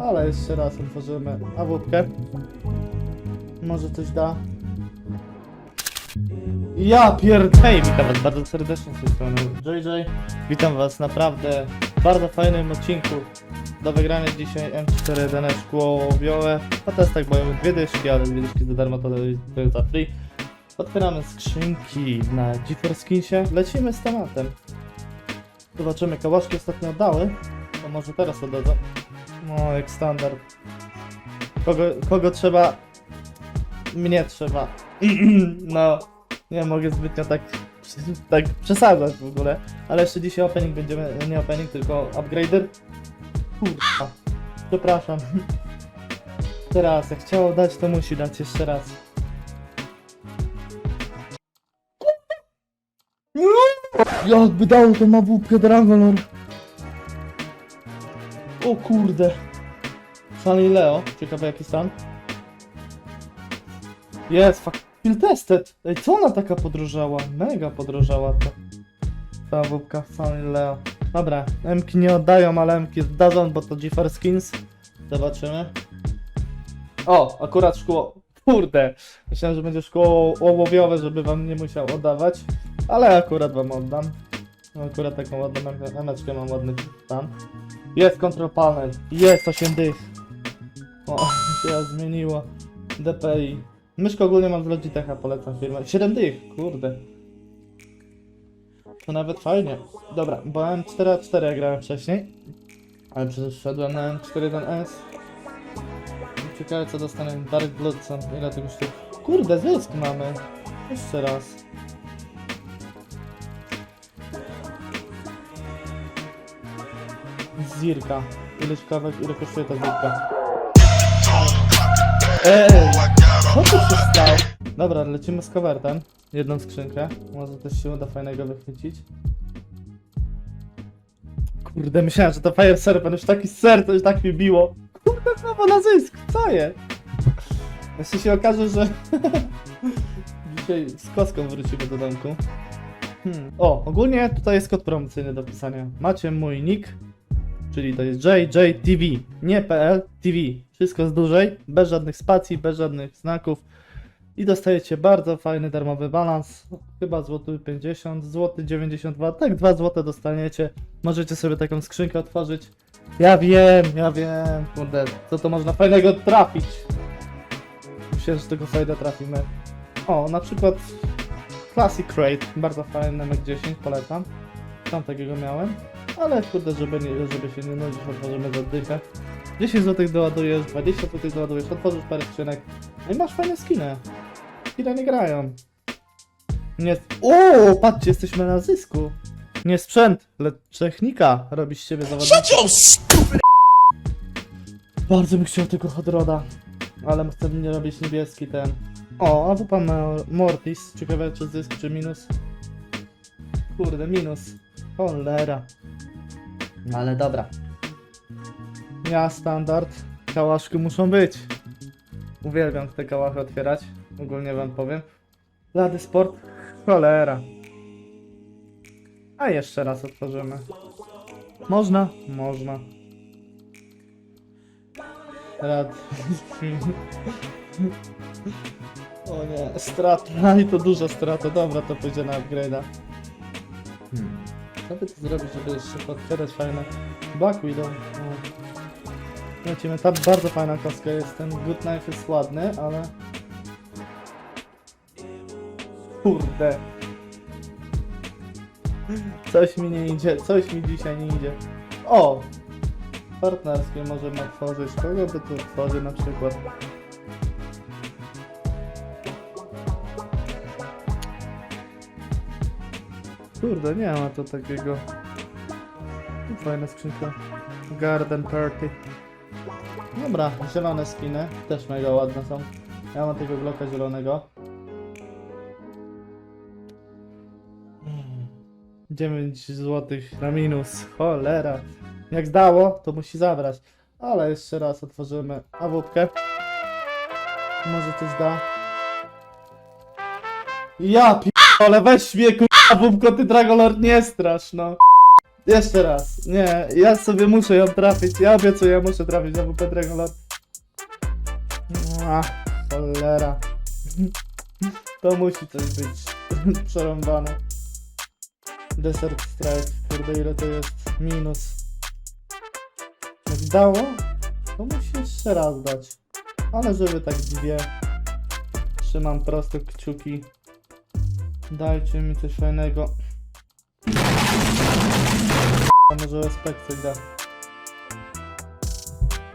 Ale jeszcze raz otworzymy awupkę. Może coś da. Ja pierdolę! Witam was bardzo serdecznie z tej strony JJ. Witam was naprawdę w bardzo fajnym odcinku. Do wygrania dzisiaj M41 szkłowiowe. Po testach mają dwie dyszki, ale dwie dyszki za darmo to, jest za free. Otwieramy skrzynki na GeForce. Lecimy z tematem. Zobaczymy, kałaszki ostatnio oddały. To może teraz oddadzą. No, jak standard. Kogo, kogo trzeba? Mnie trzeba. no, nie mogę zbytnio tak, tak przesadzać w ogóle. Ale jeszcze dzisiaj opening będziemy, nie opening, tylko upgrader. Kurwa. Przepraszam. Teraz, jak chciało dać, to musi dać jeszcze raz. Jakby dał to ma wódkę Dragonor. O kurde. Sunny Leo. Ciekawe jaki stan. Jest, fuck. Field tested. Ej, co ona taka podróżała? Mega podróżała to. Ta wódka Sunny Leo. Dobra, Mki nie oddają, ale Mki oddadzą, bo to GeForce Skins. Zobaczymy. O, akurat szkło. Kurde. Myślałem, że będzie szkło ołowiowe, żeby wam nie musiał oddawać. Ale akurat wam oddam. Akurat taką ładną em- emeczkę mam ładny tam. Jest control panel. Jest 8 dych. O, się zmieniło. DPI. Myszkę ogólnie mam z Logitecha, polecam firmę. 7 dych, kurde. To nawet fajnie. Dobra, bo M4A4 ja grałem wcześniej. Ale przeszedłem na M41S. Ciekawe co dostanę. Dark Bloodson. Ile tego sztuk? Kurde, zysk mamy. Jeszcze raz. Zirka. Ile ciekawek, ile kosztuje ta zirka? Ej! Co tu się stało? Dobra, lecimy z covertem. Jedną skrzynkę. Może też się uda fajnego wychwycić. Kurde, myślałem, że to Fire Serpent już taki serce, już tak mi biło. Kurde, znowu na zysk, co jest? Jeśli się okaże, że dzisiaj z kostką wrócimy do domku. Hmm. O, ogólnie tutaj jest kod promocyjny do pisania. Macie mój nick, czyli to jest JJTV, nie PL, TV. Wszystko z dużej, bez żadnych spacji, bez żadnych znaków. I dostajecie bardzo fajny darmowy balans. Chyba złoty 50, złoty 92, tak 2 złote dostaniecie. Możecie sobie taką skrzynkę otworzyć. Ja wiem, ja wiem, kurde, co to można fajnego trafić. Myślę, że tego fajda trafimy. O, na przykład Classic Crate, bardzo fajny Mac 10, polecam. Tam takiego miałem. Ale kurde, żeby, nie, żeby się nie nudzić, otworzymy za dychę. 10 zł doładujesz, 20 zł doładujesz, otworzysz parę skrzynek. No i masz fajne skiny. Skiny nie grają. Nie... O, patrzcie, jesteśmy na zysku. Nie sprzęt, lecz technika robi z ciebie zawodnika. Bardzo bym chciał tego Hodroda, ale chcę nie robić niebieski ten. O, a tu pan Mortis. Ciekawe czy zysk, czy minus. Kurde, minus. Cholera. Ale dobra. Ja standard. Kałaszki muszą być. Uwielbiam te kałachy otwierać. Ogólnie wam powiem. Lady Sport. Cholera. A jeszcze raz otworzymy. Można? Można. Rad. o nie, strata. I to duża strata. Dobra, to pójdzie na upgrade'a. Hmm. Co by zrobić, żeby jeszcze otwierać fajne Black Widow? O. Lecimy, ta bardzo fajna kostka jest, ten Good Knife jest ładny, ale... Kurde. Coś mi nie idzie, coś mi dzisiaj nie idzie. O! Partnerskie możemy otworzyć. Kogo by tu otworzył na przykład? Kurde, nie ma to takiego. Fajna skrzynka. Garden Party. Dobra, zielone skiny. Też mega ładne są. Ja mam tego bloka zielonego. 9 zł na minus. Cholera. Jak zdało, to musi zabrać. Ale jeszcze raz otworzymy awupkę. Może coś da. Ja pi***ole, weź mnie kurwa, awupko, ty Dragolord nie strasz, no. Jeszcze raz. Nie, ja sobie muszę ją trafić. Ja obiecuję, ja muszę trafić na WP Dragonlord. Ach, cholera. To musi coś być przerąbane. Desert Strike, kurde ile to jest minus. Jak dało, to musi jeszcze raz dać. Ale żeby tak dwie. Trzymam prosto kciuki. Dajcie mi coś fajnego. Może respekt coś da.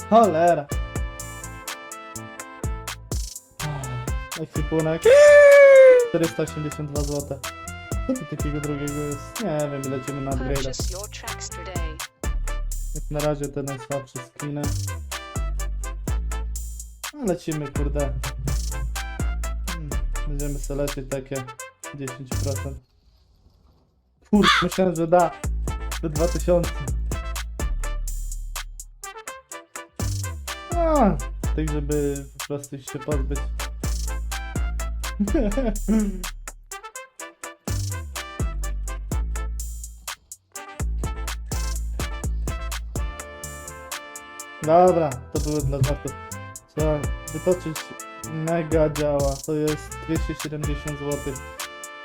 Cholera. Ekwipunek. 482 zł. Co tu takiego drugiego jest? Nie wiem, lecimy na upgrade. Jak na razie te najsłabsze skiny. A lecimy, kurde. Hmm, Będziemy sobie lecieć takie 10%. Kurde, myślałem, że da. Do 2000. A, tak żeby po prostu się pozbyć. Dobra, to było dla żartów. Trzeba wytoczyć mega działa. To jest 270 zł.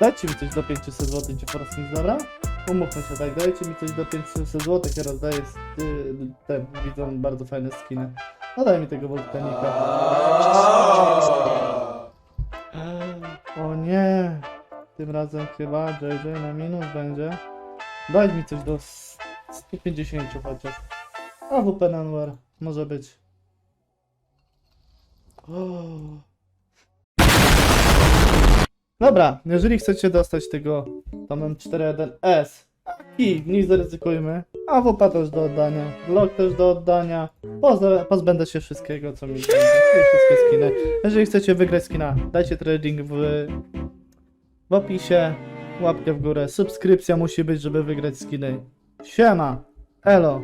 Dajcie mi coś do 500 zł, cię po raz nic dobra? Umówmy się tak, dajcie mi coś do 500 zł, ja rozdaję y, ten, widzą bardzo fajne skiny. No daj mi tego wulkanika. O nie! Tym razem chyba JJ na minus będzie. Daj mi coś do s- 150 chociaż. A WP Nanware może być. O. Dobra, jeżeli chcecie dostać tego Tomem 4.1S i nie zaryzykujmy, AWP też do oddania, Glock też do oddania, pozbędę się wszystkiego co mi będzie, wszystkie skiny. Jeżeli chcecie wygrać skina, dajcie trading w, w opisie, łapkę w górę, subskrypcja musi być, żeby wygrać skiny. Siema, elo.